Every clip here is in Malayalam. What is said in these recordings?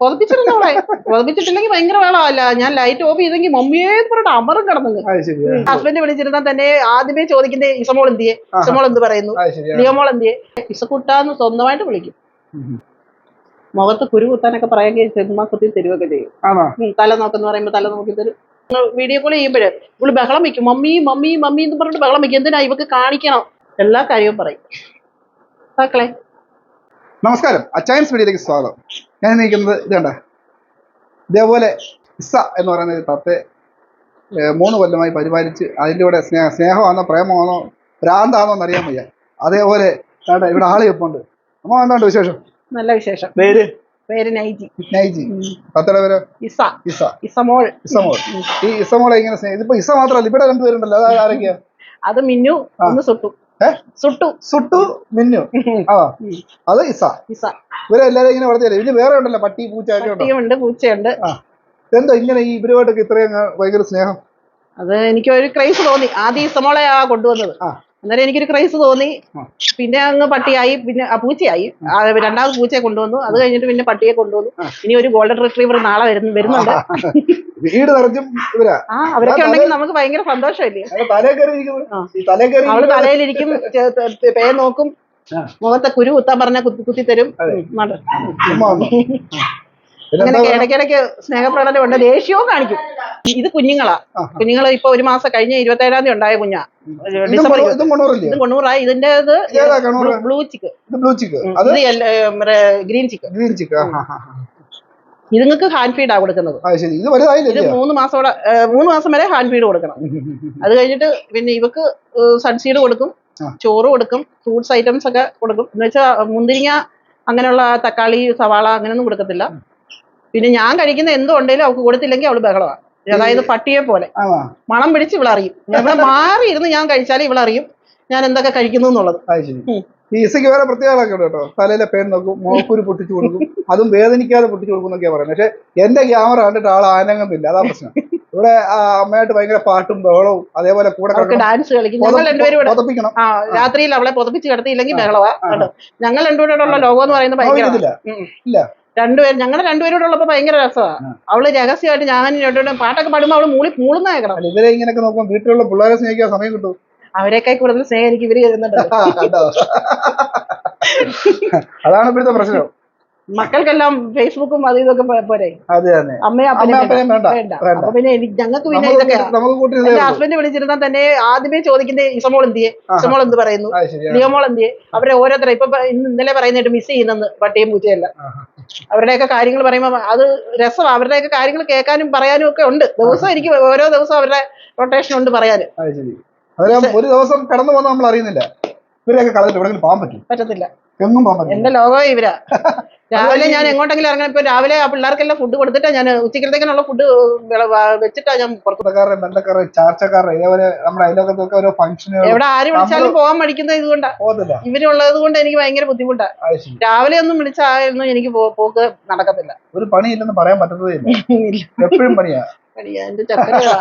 പുതപ്പിച്ചിരുന്നു അവളെ കൊതിപ്പിച്ചിട്ടില്ലെങ്കിൽ ഭയങ്കര വേളമല്ല ഞാൻ ലൈറ്റ് ഓഫ് ചെയ്തെങ്കിൽ മമ്മിയെ പറഞ്ഞിട്ട് അമറും കിടന്നു ഹസ്ബൻഡ് വിളിച്ചിരുന്നാൽ തന്നെ ആദ്യമേ ചോദിക്കുന്നത് ഇസമോൾ എന്തിയെ? ഇസമോൾ എന്ത് പറയുന്നു? ലിയമോൾ എന്തിയെ? ഇസക്കുട്ടാന്ന് സ്വന്തമായിട്ട് വിളിക്കും. മുഖത്ത് കുരു കുത്താനൊക്കെ പറയാൻ സിനിമ കുത്തി തരുവൊക്കെ ചെയ്യും. തല നോക്കെന്ന് പറയുമ്പോ തല നോക്കി തരും. വീഡിയോ കോൾ ചെയ്യുമ്പോഴേ ഇവൾ ബഹളം വെക്കും. മമ്മി മമ്മി മമ്മി എന്ന് പറഞ്ഞിട്ട് ബഹളം വെക്കും. എന്തിനാ ഇവക്ക് കാണിക്കണം? എല്ലാ കാര്യവും പറയും. മക്കളെ നമസ്കാരം. അച്ചയൻസ് വീഡിയോയിലേക്ക് സ്വാഗതം. ഞാൻ നിൽക്കുന്നത് ഇതേണ്ട ഇതേപോലെ ഇസ എന്ന് പറയുന്ന ഒരു തത്തെ മൂന്ന് കൊല്ലമായി പരിപാലിച്ച് അതിന്റെ കൂടെ സ്നേഹ സ്നേഹമാണോ പ്രേമമാണോ ഭ്രാന്താണോ എന്നറിയാൻ വയ്യ. അതേപോലെ വേണ്ട ഇവിടെ ആൾ ചെപ്പുണ്ട് അമ്മ എന്താണ്ട് വിശേഷം? നല്ല വിശേഷം. പേര്? പേര് നൈജി. നൈജി. തത്തയുടെ പേര്? ഇസ. ഇസ. ഇസമോൾ. ഇസമോൾ. ഈ ഇസമോളെ ഇങ്ങനെ സ്നേഹം ഇതിപ്പോ ഇസ മാത്രമല്ല ഇവിടെ രണ്ടുപേരുണ്ടല്ലോ. അത് ആരൊക്കെയാ? അത് മിന്നു. ഒന്ന് സുട്ടു? സുട്ടു. സുട്ടു മിന്നു. ആ. അത് ഇസ. ഇസ. ഇവരെല്ലാരും ഇങ്ങനെ വളർത്തിയല്ലേ? ഇനി വേറെ ഉണ്ടല്ലോ പട്ടി പൂച്ച പട്ടിയുണ്ട് പൂച്ചയുണ്ട്. എന്താ ഇങ്ങനെ ഈ ഇവരുമായിട്ടൊക്കെ ഇത്രയും ഭയങ്കര സ്നേഹം? അത് എനിക്ക് ഒരു ക്രൈസ് തോന്നി. ആദ്യം ഇസമോളെയാ കൊണ്ടുവന്നത്. ആ. അന്നേരം എനിക്കൊരു ക്രൈസ് തോന്നി. പിന്നെ അങ്ങ് പട്ടിയായി. പിന്നെ ആ പൂച്ചയായി. രണ്ടാമത് പൂച്ചയെ കൊണ്ടുവന്നു. അത് കഴിഞ്ഞിട്ട് പിന്നെ പട്ടിയെ കൊണ്ടുവന്നു. ഇനി ഒരു ഗോൾഡൻ റിട്രീവർ നാളെ വരുന്നു വരുന്നുണ്ട്. വീട് നിറഞ്ഞു ഇവരാ. ആ അവരൊക്കെ ഉണ്ടെങ്കിൽ നമുക്ക് ഭയങ്കര സന്തോഷമല്ലേ? അവൾ തലയിലിരിക്കും പേ നോക്കും. മുഖത്തെ കുരു കുത്താൻ പറഞ്ഞ കുത്തി കുത്തി തരും. അങ്ങനെയൊക്കെ ഇടയ്ക്കിടയ്ക്ക് സ്നേഹപ്രകടനം ഉണ്ട്. ദേഷ്യവും കാണിക്കും. ഇത് കുഞ്ഞുങ്ങളാ. കുഞ്ഞുങ്ങൾ ഇപ്പൊ ഒരു മാസം കഴിഞ്ഞ ഇരുപത്തി ഏഴാം തീയതി ഉണ്ടായ കുഞ്ഞാ. ഇതും ഡിസംബർ ഇതും കൊണ്ണൂറായി ഇതിന്റെ ഇത് ബ്ലൂ ചിക്ക്. ഇത് ബ്ലൂ ചിക്ക്. ഇത് ഗ്രീൻ ചിക്ക്. Green chick. ഇതുങ്ങൾക്ക് ഹാൻഡ് ഫീഡാ കൊടുക്കുന്നത്. അത് ശരി. ഇത് മൂന്ന് മാസത്തോടെ ഏ, മൂന്ന് മാസം വരെ ഹാൻഡ് ഫീഡ് കൊടുക്കണം. അത് കഴിഞ്ഞിട്ട് പിന്നെ ഇവക്ക് സൺസീഡ് കൊടുക്കും ചോറ് കൊടുക്കും ഫ്രൂട്ട്സ് ഐറ്റംസ് ഒക്കെ കൊടുക്കും. എന്ന് വെച്ചാൽ മുന്തിരിങ്ങ അങ്ങനെയുള്ള തക്കാളി സവാള അങ്ങനെയൊന്നും കൊടുക്കത്തില്ല. പിന്നെ ഞാൻ കഴിക്കുന്ന എന്തും ഉണ്ടെങ്കിലും അവൾക്ക് കൊടുത്തില്ലെങ്കിൽ അവൾ ബഹളമാണ് അതായത് പട്ടിയെ പോലെ. മണം പിടിച്ച് ഇവളറിയും. ഇവിടെ മാറി ഇരുന്ന് ഞാൻ കഴിച്ചാൽ ഇവളറിയും. ഞാൻ എന്തൊക്കെ കഴിക്കുന്നു എന്നുള്ളത്. ഈസയ്ക്ക് വേറെ പ്രത്യേകതകളൊക്കെ ഉണ്ട് കേട്ടോ. തലയിലെ പേൻ നോക്കും മോക്കൂര് പൊട്ടിച്ചു കൊടുക്കും അതും വേദനിക്കാതെ പൊട്ടിച്ചു കൊടുക്കും എന്നൊക്കെയാ പറയുന്നത്. പക്ഷെ എന്റെ ക്യാമറ കണ്ടിട്ട് ആൾ ആനങ്ങുന്നില്ല. അതാ പ്രശ്നം. ഇവിടെ അമ്മയായിട്ട് ഭയങ്കര പാട്ടും ബഹളവും അതേപോലെ കൂടെ ഡാൻസ് കളിക്കും. ഞങ്ങൾ രണ്ടുപേരും രാത്രിയിൽ അവളെ പൊതപ്പിച്ച് കിടത്തിയില്ലെങ്കിൽ ബഹളവാ. ഞങ്ങൾ രണ്ടുപേരോടുള്ള ലോകം എന്ന് പറയുന്നത് ഭയങ്കര ഇല്ല. രണ്ടുപേരും ഞങ്ങൾ രണ്ടുപേരോടുള്ളപ്പോ ഭയങ്കര രസമാണ് അവൾ രഹസ്യമായിട്ട് ഞാൻ രണ്ടുപേരും പാട്ടൊക്കെ പാടുമ്പോൾ അവൾ മൂളി മൂളുന്ന കേൾക്കണം ഇവരെ ഇങ്ങനെയൊക്കെ നോക്കുമ്പോൾ വീട്ടിലുള്ള പിള്ളേരെ സ്നേഹിക്കാൻ സമയം കിട്ടും. അവരെക്കാൾ കൂടുതൽ സ്നേഹം എനിക്ക് ഇവർ തരുന്നുണ്ട്? അതാണ് ഇപ്പോഴത്തെ പ്രശ്നം. മക്കൾക്കെല്ലാം ഫേസ്ബുക്കും അത് ഇതൊക്കെ പോരെ. അമ്മയും അപ്പനും വേണ്ട. അപ്പൊ പിന്നെ ഞങ്ങൾക്ക് പിന്നെ ഇതൊക്കെ എന്റെ ഹസ്ബൻഡ് വിളിച്ചിരുന്നാൽ തന്നെ ആദ്യമേ ചോദിക്കുന്നത് ഇസമോൾ എന്തിയെ ഇസമോൾ എന്ത് പറയുന്നു ലിയോമോൾ എന്തിയെ അവരെ ഓരോരുത്തരെ ഇപ്പൊ ഇന്നലെ പറയുന്നതായിട്ട് മിസ് ചെയ്യുന്നെന്ന് പട്ടിയും പൂച്ചയല്ല. അവരുടെയൊക്കെ കാര്യങ്ങൾ പറയുമ്പോൾ അത് രസം അവരുടെയൊക്കെ കാര്യങ്ങൾ കേൾക്കാനും പറയാനും ഒക്കെ ഉണ്ട്. ദിവസം എനിക്ക് ഓരോ ദിവസം അവരുടെ റൊട്ടേഷൻ ഉണ്ട് പറയാൻ ഒരു ദിവസം കടന്നു പോകുന്ന നമ്മൾ അറിയുന്നില്ല. ഇവരെയൊക്കെ കളഞ്ഞിട്ട് എവിടെയെങ്കിലും പോകാൻ പറ്റും. പറ്റത്തില്ല. എങ്ങും പോകാൻ എന്റെ ലോകം ഇവരാ. രാവിലെ ഞാൻ എങ്ങോട്ടെങ്കിലും ഇറങ്ങണം. ഇപ്പൊ രാവിലെ ആ പിള്ളേർക്കെല്ലാം ഫുഡ് കൊടുത്തിട്ടാ ഞാൻ ഉച്ചക്കത്തേക്കിനുള്ള ഫുഡ് വെച്ചിട്ടാ ഞാൻ പുറത്ത് ബന്ധക്കാരെ ബന്ധക്കാരുടെ ചാർച്ചക്കാരുടെ ഇതേപോലെ നമ്മുടെ അയലോക്കത്തൊക്കെ ഓരോ ഫംഗ്ഷന് എവിടെ ആര് വിളിച്ചാലും പോകാൻ മടിക്കുന്നത് ഇതുകൊണ്ടാ. ഇവരുള്ളത് കൊണ്ട് എനിക്ക് ഭയങ്കര ബുദ്ധിമുട്ടാ. രാവിലെ ഒന്നും വിളിച്ചായിരുന്നു എനിക്ക് പോക്ക് നടക്കത്തില്ല. ഒരു പണിയില്ലെന്ന് പറയാൻ പറ്റത്തില്ല ഇല്ല. എപ്പോഴും പണിയാ. പണിയാ, എന്റെ ചക്കടിയാ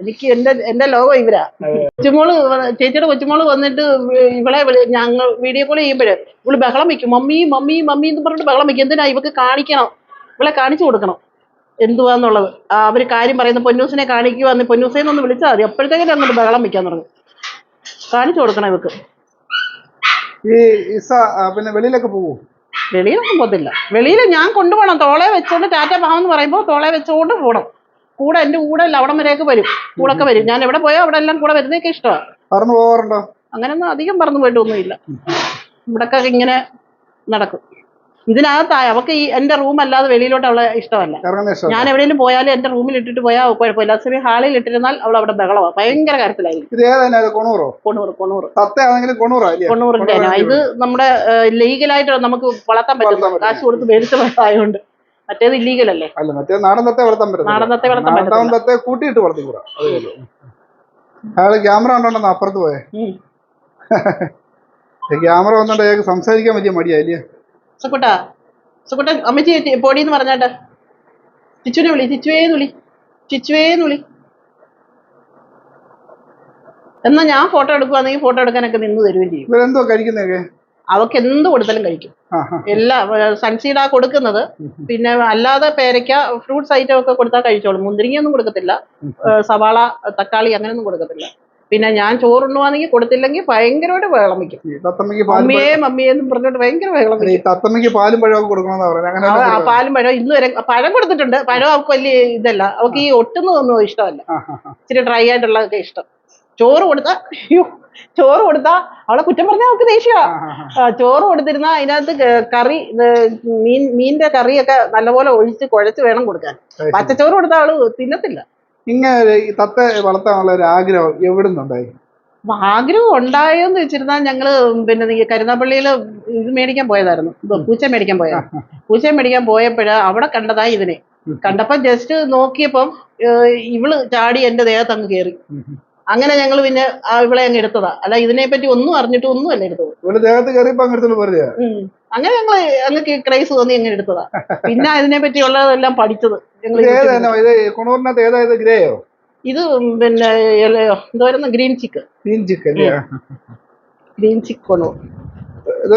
എനിക്ക് എന്റെ എന്റെ ലോകം ഇവരാ. കൊച്ചുമോൾ ചേച്ചിയുടെ കൊച്ചുമോൾ വന്നിട്ട് ഇവളെ വിളി- ഞങ്ങൾ വീഡിയോ കോൾ ചെയ്യുമ്പോഴേ ഇവൾ ബഹളം വെക്കും. മമ്മി മമ്മി മമ്മി എന്ന് പറഞ്ഞിട്ട് ബഹളം വെക്കും. എന്തിനാ ഇവക്ക് കാണിക്കണം? ഇവളെ കാണിച്ചു കൊടുക്കണം. എന്തുവാന്നുള്ളത്. ആ, അവർ കാര്യം പറയുന്ന പൊന്നൂസിനെ കാണിക്കുവാന്ന് പൊന്നൂസേന്ന് ഒന്ന് വിളിച്ചാൽ മതി. അപ്പോഴത്തേക്കും അങ്ങോട്ട് ബഹളം വെക്കാൻ തുടങ്ങും. കാണിച്ചു കൊടുക്കണം ഇവക്ക്. ഈ ഇസ പിന്നെ വെളിയിലൊക്കെ പോകും വെളിയിലൊന്നും പോകത്തില്ല. വെളിയിൽ ഞാൻ കൊണ്ടുപോകണം. തോളെ വെച്ചോണ്ട് ടാറ്റ പാവെന്ന് പറയുമ്പോൾ തോളെ വെച്ചോണ്ട് പോകണം കൂടെ എന്റെ കൂടെ അല്ല അവിടം വരെയൊക്കെ വരും. കൂടെ വരും. ഞാൻ എവിടെ പോയോ അവിടെ എല്ലാം കൂടെ വരുന്നതൊക്കെ ഇഷ്ടമാണ്. പറന്നു പോകാറുണ്ടോ? അങ്ങനെയൊന്നും അധികം പറന്നു പോയിട്ടൊന്നുമില്ല. ഇവിടൊക്കെ ഇങ്ങനെ നടക്കും. ഇതിനകത്തായ അവക്ക് ഈ എന്റെ റൂം അല്ലാതെ വെളിയിലോട്ട് അവളെ ഇഷ്ടമല്ല. ഞാൻ എവിടെയെങ്കിലും പോയാലും എന്റെ റൂമിൽ ഇട്ടിട്ട് പോയാൽ കുഴപ്പമില്ല. സമയം ഹാളിൽ ഇട്ടിരുന്നാൽ അവൾ അവിടെ ബഹളമാണ് ഭയങ്കര കാര്യത്തിലായിരിക്കും കൊണ്ണൂറിന്റെ ഇത് നമ്മുടെ ലീഗലായിട്ട് നമുക്ക് വളർത്താൻ പറ്റും. കാശ് കൊടുത്ത് മേടിച്ചതായതുകൊണ്ട് മറ്റേത് ഇല്ലീഗൽ അല്ലേ? അല്ല മറ്റേ നാടൻ തത്തെ വളർത്താൻ പറ്റും നാടൻ തത്തെ വളർത്താൻ നാടൻ തത്തെ കൂട്ടിയിട്ട് വളർത്തിക്കൂടാ അയാൾ ക്യാമറ ഉണ്ടോണ്ടെന്ന് അപ്പുറത്ത് പോയേ? ക്യാമറ വന്നോണ്ട് അയാൾക്ക് സംസാരിക്കാൻ വലിയ മടിയായില്ലേ സുക്കുട്ടാ സുക്കുട്ട അമ്മച്ചി പൊടി എന്ന് പറഞ്ഞാട്ടെ. ചിച്ചുവിനെ വിളി ചിച്ചുവേന്ന് വിളി ചിച്ചുവേന്ന് വിളി. എന്നാ ഞാൻ ഫോട്ടോ എടുക്കുവാണെങ്കിൽ ഫോട്ടോ എടുക്കാനൊക്കെ നിന്ന് തരുകയും ചെയ്യും. ഇവരെന്തോ കഴിക്കുന്നതൊക്കെ? അവക്ക് എന്ത് കൊടുത്താലും കഴിക്കും. എല്ലാ സൺസീഡാ കൊടുക്കുന്നത്. പിന്നെ അല്ലാതെ പേരയ്ക്ക ഫ്രൂട്ട്സ് ഐറ്റം ഒക്കെ കൊടുത്താൽ കഴിച്ചോളും. മുന്തിരിങ്ങയൊന്നും കൊടുക്കത്തില്ല. സവാള തക്കാളി അങ്ങനെയൊന്നും കൊടുക്കത്തില്ല. പിന്നെ ഞാൻ ചോറുണ്ണുവാണെങ്കിൽ കൊടുത്തില്ലെങ്കിൽ ഭയങ്കരമായിട്ട് വിളമിക്കും മമ്മിയെ മമ്മിയെ പറഞ്ഞിട്ട് ഭയങ്കര പാലും പഴവും കൊടുക്കണമെന്നാ പറയുന്നത്? പാലും പഴം ഇന്ന് വരെ പഴം കൊടുത്തിട്ടുണ്ട്. പഴം അവൾക്ക് വലിയ ഇതല്ല. അവൾക്ക് ഈ ഒട്ടുന്നതൊന്നും ഇഷ്ടമല്ല. ഇച്ചിരി ഡ്രൈ ആയിട്ടുള്ളതൊക്കെ ഇഷ്ടം. ചോറ് കൊടുത്താൽ അയ്യോ ചോറ് കൊടുത്താ അവളെ കുറ്റം പറഞ്ഞാൽ അവൾക്ക് ദേഷ്യമാ ആ, ആ, ആ. ആ, ചോറ് കൊടുത്തിരുന്ന അതിനകത്ത് കറി മീൻ മീനിന്റെ കറിയൊക്കെ നല്ലപോലെ ഒഴിച്ച് കുഴച്ച് വേണം കൊടുക്കാൻ. പച്ചച്ചോറ് കൊടുത്താൽ അവൾ തിന്നത്തില്ല. ഇങ്ങനെ ഈ തത്ത വളർത്താനുള്ള ഒരു ആഗ്രഹം എവിടുന്നുണ്ടായി? ആഗ്രഹം ഉണ്ടായെന്ന് വെച്ചിരുന്നാൽ ഞങ്ങൾ പിന്നെ കരുനാപ്പള്ളിയിൽ ഇത് മേടിക്കാൻ പോയതായിരുന്നു. പൂച്ച മേടിക്കാൻ പോയ പൂച്ച മേടിക്കാൻ പോയപ്പോഴ അവിടെ കണ്ടതാ ഇതിനെ. കണ്ടപ്പോ ജസ്റ്റ് നോക്കിയപ്പം ഇവൾ ചാടി എന്റെ ദേഹത്ത് അങ്ങ് കയറി അങ്ങനെ ഞങ്ങൾ പിന്നെ ആ ഇവളെ അങ്ങ് എടുത്തതാ. അല്ല ഇതിനെ പറ്റി ഒന്നും അറിഞ്ഞിട്ട് ഒന്നും അല്ല എടുത്തത്. ഇവിടെ ദേഹത്ത് കയറിയപ്പോ അങ്ങനത്തെ വെറുതെ അങ്ങനെ ഞങ്ങൾ അങ്ങ് ക്രൈസ് തോന്നി അങ്ങനെ എടുത്തതാ. പിന്നെ അതിനെ പറ്റിയുള്ളതെല്ലാം പഠിച്ചത് ഞങ്ങൾ ഇത് പിന്നെ എന്തോരുന്ന green chick. Green chick green chick കൊണ്ടു ഇത്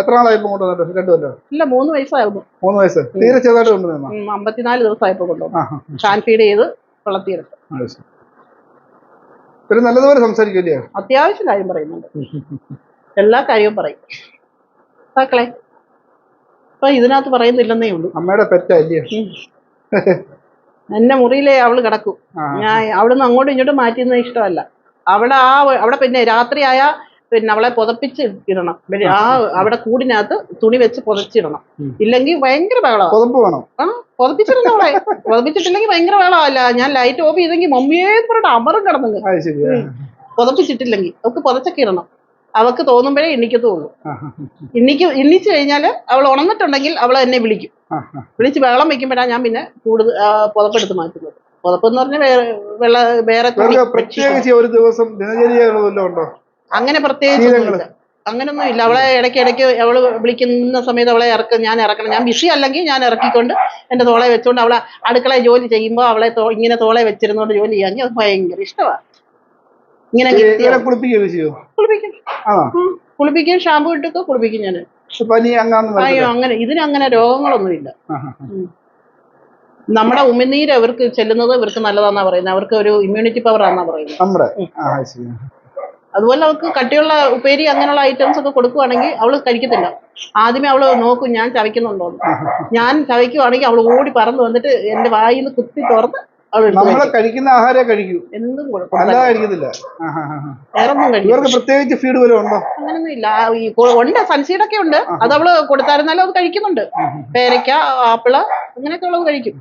എത്ര നാളായി ഇപ്പൊ കൊണ്ടുവന്നിട്ട്? രണ്ടു കൊല്ലം? ഇല്ല മൂന്ന് വയസ്സായിരുന്നു. മൂന്ന് വയസ്സ്. തീരെ ചെറുതായിട്ട് കൊണ്ടുവന്ന ഉം, അമ്പത്തിനാല് ദിവസമായപ്പോ കൊണ്ടുവന്നു. ഷാൻഫീഡ് ആ, ഷാൻ ഫീഡ് ചെയ്ത് വളർത്തിയെടുത്തു. ഒരു നല്ലതുപോലെ സംസാരിക്കില്ലേ അത്യാവശ്യം കാര്യം പറയുന്നുണ്ട്. എല്ലാ കാര്യവും പറയും. മക്കളെ അപ്പൊ ഇതിനകത്ത് പറയുന്നില്ലെന്നേ ഉള്ളൂ. അമ്മയുടെ പെറ്റ അല്ലയോ ഉം. എന്റെ മുറിയിലെ അവൾ കിടക്കും. ഞാൻ ഞാൻ അവിടുന്ന് അങ്ങോട്ടും ഇങ്ങോട്ടും മാറ്റുന്നത് ഇഷ്ടമല്ല. അവിടെ ആ അവിടെ പിന്നെ രാത്രിയായ പിന്നെ അവളെ പുതപ്പിച്ച് ഇടണം ആ. അവിടെ കൂടിനകത്ത് തുണി വെച്ച് പുതച്ചിടണം. ഇല്ലെങ്കിൽ ഭയങ്കര ബഹളമാണ് പുതപ്പ് വേണം? ആ പുതപ്പിച്ചിരുന്നു അവളെ. പുതപ്പിച്ചിട്ടില്ലെങ്കിൽ ഭയങ്കര ബഹളമല്ല. ഞാൻ ലൈറ്റ് ഓഫ് ചെയ്തെങ്കിൽ മമ്മിയെ പറഞ്ഞിട്ട് അമറും കിടന്നു. പുതപ്പിച്ചിട്ടില്ലെങ്കിൽ അവൾക്ക് പുതച്ചൊക്കെ ഇടണം. അവൾക്ക് തോന്നുമ്പോഴേ എണ്ണിക്കത്തുള്ളൂ എണ്ണിക്ക് എണ്ണിച്ചു കഴിഞ്ഞാൽ കഴിഞ്ഞാൽ അവൾ ഉണങ്ങിട്ടുണ്ടെങ്കിൽ അവൾ എന്നെ വിളിക്കും. വിളിച്ച് വെള്ളം വെക്കുമ്പോഴാണ് ഞാൻ പിന്നെ കൂടുതൽ പുതപ്പെടുത്ത് മാറ്റുന്നത്. പുതപ്പ് എന്ന് പറഞ്ഞാൽ വേറെ വേറെ പ്രത്യേകിച്ച് ഒരു ദിവസം ദിനചര്യ ഉണ്ടോ? അങ്ങനെ പ്രത്യേകിച്ച് അങ്ങനൊന്നും ഇല്ല അവളെ ഇടയ്ക്ക് ഇടയ്ക്ക് അവൾ വിളിക്കുന്ന സമയത്ത് അവളെ ഇറക്ക ഞാൻ ഇറക്കണം. ഞാൻ വിഷി അല്ലെങ്കിൽ ഞാൻ ഇറക്കിക്കൊണ്ട് എന്റെ തോളെ വെച്ചോണ്ട് അവളെ അടുക്കള ജോലി ചെയ്യുമ്പോൾ അവളെ തോ- ഇങ്ങനെ തോളെ വെച്ചിരുന്നോണ്ട് ജോലി ചെയ്യാമെങ്കിൽ അത് ഭയങ്കര ഇഷ്ടമാണ് ഇങ്ങനെ കുളിപ്പിക്കും. കുളിപ്പിക്കും ഷാമ്പു ഇട്ടൊക്കെ കുളിപ്പിക്കും ഞാൻ അയ്യോ അങ്ങനെ ഇതിന് അങ്ങനെ രോഗങ്ങളൊന്നുമില്ല. നമ്മുടെ ഉമിനീര് അവർക്ക് ചെല്ലുന്നത് ഇവർക്ക് നല്ലതാന്നാ പറയുന്നത്. അവർക്ക് ഒരു ഇമ്മ്യൂണിറ്റി പവർ ആണെന്നാ പറയുന്നത്. അതുപോലെ അവൾക്ക് കട്ടിയുള്ള ഉപ്പേരി അങ്ങനെയുള്ള ഐറ്റംസ് ഒക്കെ കൊടുക്കുവാണെങ്കിൽ അവൾ കഴിക്കത്തില്ല. ആദ്യമേ അവൾ നോക്കും ഞാൻ ചവയ്ക്കുന്നുണ്ടോ ഞാൻ ചവയ്ക്കുവാണെങ്കിൽ അവൾ ഓടി പറന്ന് വന്നിട്ട് എന്റെ വായിൽ നിന്ന് കുത്തി തുറന്ന് കഴിക്കുന്ന ആഹാരമേ കഴിക്കൂ. എന്തും അല്ലാതെ കഴിക്കത്തില്ല. ഇവർക്ക് പ്രത്യേകിച്ച് ഫീഡ് വല്ലതും ഉണ്ടോ? അങ്ങനൊന്നും ഇല്ല. ഉണ്ട് സൺസീഡൊക്കെ ഉണ്ട്. അത് അവൾ കൊടുത്തായിരുന്നാലും അത് കഴിക്കുന്നുണ്ട്. പേരയ്ക്ക ആപ്പിൾ അങ്ങനെയൊക്കെ ഉള്ളത് കഴിക്കും.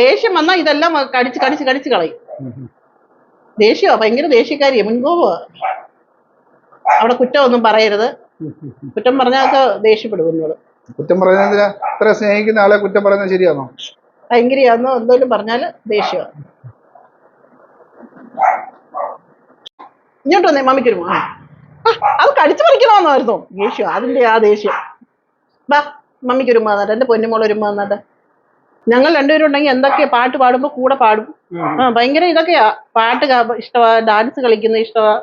ദേഷ്യം വന്നാൽ ഇതെല്ലാം കടിച്ച് കടിച്ച് കടിച്ച് കളയും. ദേഷ്യമാ ഭയങ്കര ദേഷ്യക്കാരിയാ മുൻകോപമാ അവിടെ കുറ്റമൊന്നും പറയരുത്. കുറ്റം പറഞ്ഞാൽ ദേഷ്യപ്പെടും എന്നോട് കുറ്റം പറഞ്ഞാൽ ഇത്ര സ്നേഹിക്കുന്ന ആളെ കുറ്റം പറയുന്നത് ശരിയാണോ? ഭയങ്കരയാന്നോ എന്തെങ്കിലും പറഞ്ഞാൽ ദേഷ്യമാണ് ഇങ്ങോട്ട് വന്നേ മമ്മിക്കൊരു ആ അത് കടിച്ചു പറിക്കണമെന്നായിരുന്നു. ദേഷ്യം അതിന്റെ ആ ദേഷ്യം. ബാ മമ്മിക്കൊരു മാന്നാട്ടെ എന്റെ പൊന്നുമോളൊരു മാന്നാട്ടെ ഞങ്ങൾ രണ്ടുപേരും ഉണ്ടെങ്കിൽ എന്തൊക്കെയാ പാട്ട് പാടുമ്പോ കൂടെ പാടും. ആ ഭയങ്കര ഇതൊക്കെയാ. പാട്ട് ഇഷ്ടവാ ഇഷ്ടമാ ഡാൻസ് കളിക്കുന്ന ഇഷ്ടമാ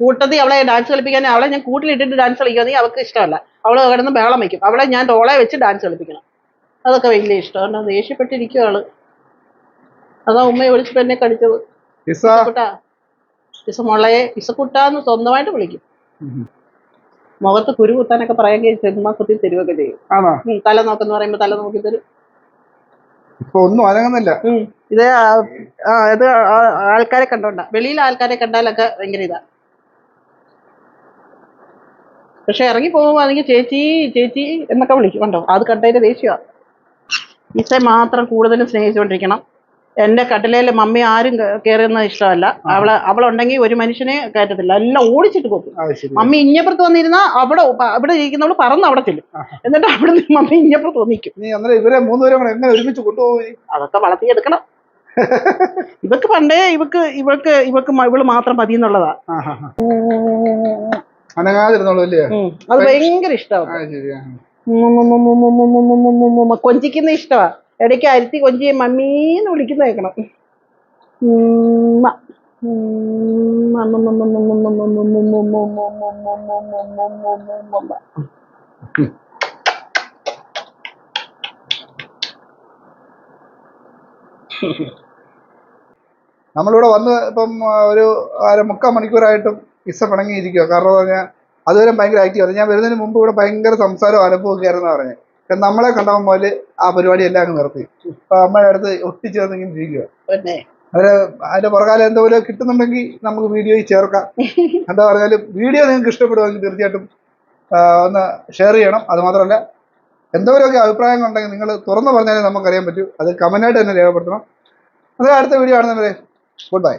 കൂട്ടത്തിൽ അവളെ ഡാൻസ് കളിപ്പിക്കാൻ അവളെ ഞാൻ കൂട്ടിലിട്ടിട്ട് ഡാൻസ് കളിക്കുകയാണെങ്കിൽ അവൾക്ക് ഇഷ്ടമല്ല. അവൾ കിടന്ന് ബഹളം വയ്ക്കും അവളെ ഞാൻ തോളെ വെച്ച് ഡാൻസ് കളിപ്പിക്കണം. അതൊക്കെ വലിയ ഇഷ്ടം ദേഷ്യപ്പെട്ടിരിക്കും ആൾ അതാ ഉമ്മയെ വിളിച്ചിട്ട് എന്നെ കടിച്ചത്. ഇസ. മുളയെ ഇസക്കുട്ടാന്ന് സ്വന്തമായിട്ട് വിളിക്കും. മുഖത്ത് കുരു കുത്താനൊക്കെ പറയാൻ ചെമ്മ കുത്തി തരുവൊക്കെ ചെയ്യും. തല നോക്കെന്ന് പറയുമ്പോ തല നോക്കി തരും. ഇപ്പൊ ഒന്നും അനങ്ങുന്നില്ല. ഇത് ആ ഇത് ആൾക്കാരെ കണ്ടോണ്ട. വെളിയിൽ ആൾക്കാരെ കണ്ടാലൊക്കെ ഭയങ്കര ഇതാ. പക്ഷെ ഇറങ്ങി പോകുവാണെങ്കിൽ ചേച്ചി ചേച്ചി എന്നൊക്കെ വിളിക്കും. കണ്ടോ? അത് കണ്ടതിന്റെ ദേഷ്യമാ ഈസെ മാത്രം കൂടുതലും സ്നേഹിച്ചുകൊണ്ടിരിക്കണം. എന്റെ കട്ടിലേലെ മമ്മി ആരും കേറുന്നത് കയറുന്നത് ഇഷ്ടമല്ല അവൾ അവളുണ്ടെങ്കിൽ ഒരു മനുഷ്യനെ കയറ്റത്തില്ല എല്ലാം ഓടിച്ചിട്ട് പോകും മമ്മി ഇഞ്ഞപ്പുറത്ത് വന്നിരുന്ന അവിടെ അവിടെ ഇരിക്കുന്നവൾ പറന്ന് അവിടെ ചെല്ലും എന്നിട്ട് അവിടെ നിന്ന് മമ്മി ഇഞ്ഞപ്പുറത്ത് വന്നിക്കും അന്നേരം ഇവരെ മൂന്നുപേരും എങ്ങനെ ഒരുമിച്ച് കൊണ്ടുപോയി അതൊക്കെ വളർത്തിയെടുക്കണം ഇവക്ക് പണ്ടേ ഇവക്ക് ഇവക്ക് ഇവക്ക് ഇവൾ മാത്രം മതി എന്നുള്ളതാ. അനങ്ങാതിരുന്നോളൂ അത് ഭയങ്കര ഇഷ്ടമാണ്. കൊഞ്ചിക്കുന്ന ഇഷ്ടമാ ഇടയ്ക്ക് അരുത്തി കൊഞ്ചി മമ്മീന്ന് വിളിക്കുന്ന കേൾക്കണം നമ്മളിവിടെ വന്ന് ഇപ്പം ഒരു അര മുക്കാൽ മണിക്കൂറായിട്ടും ഇസ പിണങ്ങിയിരിക്കുക കാരണം പറഞ്ഞാൽ അതുവരെ ഭയങ്കര ആക്റ്റീവ് ഞാൻ വരുന്നതിന് മുമ്പ് ഇവിടെ ഭയങ്കര സംസാരവും അനുഭവമൊക്കെ ആയിരുന്നു പറഞ്ഞത് നമ്മളെ കണ്ടപ്പോൾ മുതൽ ആ പരിപാടി എല്ലാം അങ്ങ് നിർത്തി. ഇപ്പൊ അമ്മയുടെ അടുത്ത് ഒട്ടിച്ചേർന്ന് ഇങ്ങനെ ഇരിക്കുക പിന്നെ? അതിന് അതിന്റെ പുറകാലം എന്തോലും കിട്ടുന്നുണ്ടെങ്കിൽ നമുക്ക് വീഡിയോയിൽ ചേർക്കാം. എന്താ പറഞ്ഞാലും വീഡിയോ നിങ്ങൾക്ക് ഇഷ്ടപ്പെടുവെങ്കിൽ തീർച്ചയായിട്ടും ഒന്ന് ഷെയർ ചെയ്യണം. അത് മാത്രമല്ല എന്തോരൊക്കെ അഭിപ്രായങ്ങൾ ഉണ്ടെങ്കിൽ നിങ്ങൾ തുറന്നു പറഞ്ഞാലേ നമുക്കറിയാൻ പറ്റൂ. അത് കമന്റായിട്ട് തന്നെ രേഖപ്പെടുത്തണം. അത് അടുത്ത വീഡിയോ ആണെന്നുണ്ടെങ്കിൽ ഗുഡ് ബൈ